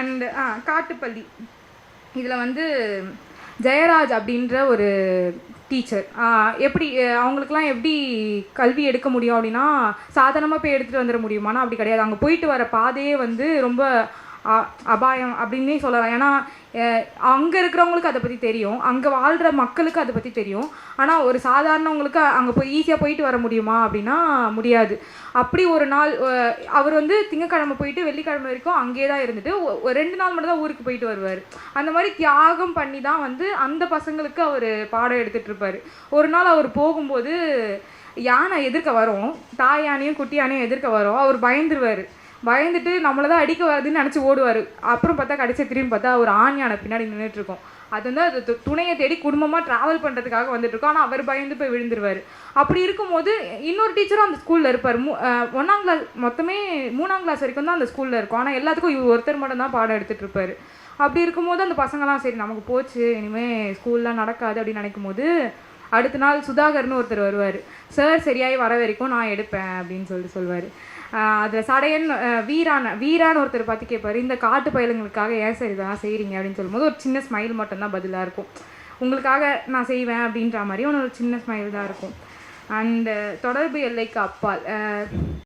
And ஆ காட்டுப்பள்ளி. இதில் வந்து ஜெயராஜ் அப்படின்ற ஒரு டீச்சர். எப்படி அவங்களுக்கெலாம் அவங்களுக்குலாம் எப்படி கல்வி எடுக்க முடியும் அப்படின்னா சாதாரணமாக போய் எடுத்துகிட்டு வந்துட முடியுமானா அப்படி கிடையாது. அங்கே போயிட்டு வர பாதையே வந்து ரொம்ப அபாயம் அப்படின்னே சொல்லலாம். ஏன்னா அங்கே இருக்கிறவங்களுக்கு அதை பற்றி தெரியும். அங்கே வாழ்கிற மக்களுக்கு அதை பற்றி தெரியும். ஆனால் ஒரு சாதாரணவங்களுக்கு அங்கே போய் ஈஸியாக போயிட்டு வர முடியுமா அப்படின்னா முடியாது. அப்படி ஒரு நாள் அவர் வந்து திங்கக்கிழமை போயிட்டு வெள்ளிக்கிழமை வரைக்கும் அங்கேயே தான் இருந்துட்டு ஒரு ரெண்டு நாள் மட்டும் தான் ஊருக்கு போயிட்டு வருவார். அந்த மாதிரி தியாகம் பண்ணி தான் வந்து அந்த பசங்களுக்கு அவர் பாடம் எடுத்துகிட்டு இருப்பார். ஒரு நாள் அவர் போகும்போது யானை எதிர்க்க வரும். தாய் யானையும் குட்டி யானையும் எதிர்க்க வரும். அவர் பயந்துருவார். பயந்துட்டு நம்மளை தான் அடிக்க வருதுன்னு நினச்சி ஓடுவார். அப்புறம் பார்த்தா கடைசி திரும்பி பார்த்தா ஒரு ஆண் யானை பின்னாடி நின்றுட்டு இருக்கும் அது வந்து அது து- துணையை தேடி குடும்பமாக ட்ராவல் பண்ணுறதுக்காக வந்துட்டுருக்கோம். ஆனால் அவர் பயந்து போய் விழுந்துருவார். அப்படி இருக்கும்போது இன்னொரு டீச்சரும் அந்த ஸ்கூலில் இருப்பார். மூ ஒன்றாம் கிளாஸ் மொத்தமே மூணாம் கிளாஸ் வரைக்கும் தான் அந்த ஸ்கூலில் இருக்கும். ஆனால் எல்லாத்துக்கும் இவர் ஒருத்தர் மட்டும் தான் பாடம் எடுத்துகிட்டு இருப்பார். அப்படி இருக்கும்போது அந்த பசங்களாம் சரி நமக்கு போச்சு. இனிமேல் ஸ்கூல்லாம் நடக்காது அப்படின்னு நினைக்கும் போது அடுத்த நாள் சுதாகர்னு ஒருத்தர் வருவார். சார் சரியாகி வர வரைக்கும் நான் எடுப்பேன் அப்படின்னு சொல்லிட்டு சொல்லுவார் அதில் சடையன் வீரான வீரான ஒருத்தர் பார்த்து கேட்பார் இந்த காட்டு பயலுங்களுக்காக ஏன் சார் இதெல்லாம் செய்கிறீங்க அப்படின்னு சொல்லும்போது ஒரு சின்ன ஸ்மைல் மட்டும்தான் பதிலாக இருக்கும். உங்களுக்காக நான் செய்வேன் அப்படின்ற மாதிரி ஒன்று ஒரு சின்ன ஸ்மைல் தான் இருக்கும். அண்டு தொடர்பு எல்லைக்கு அப்பால்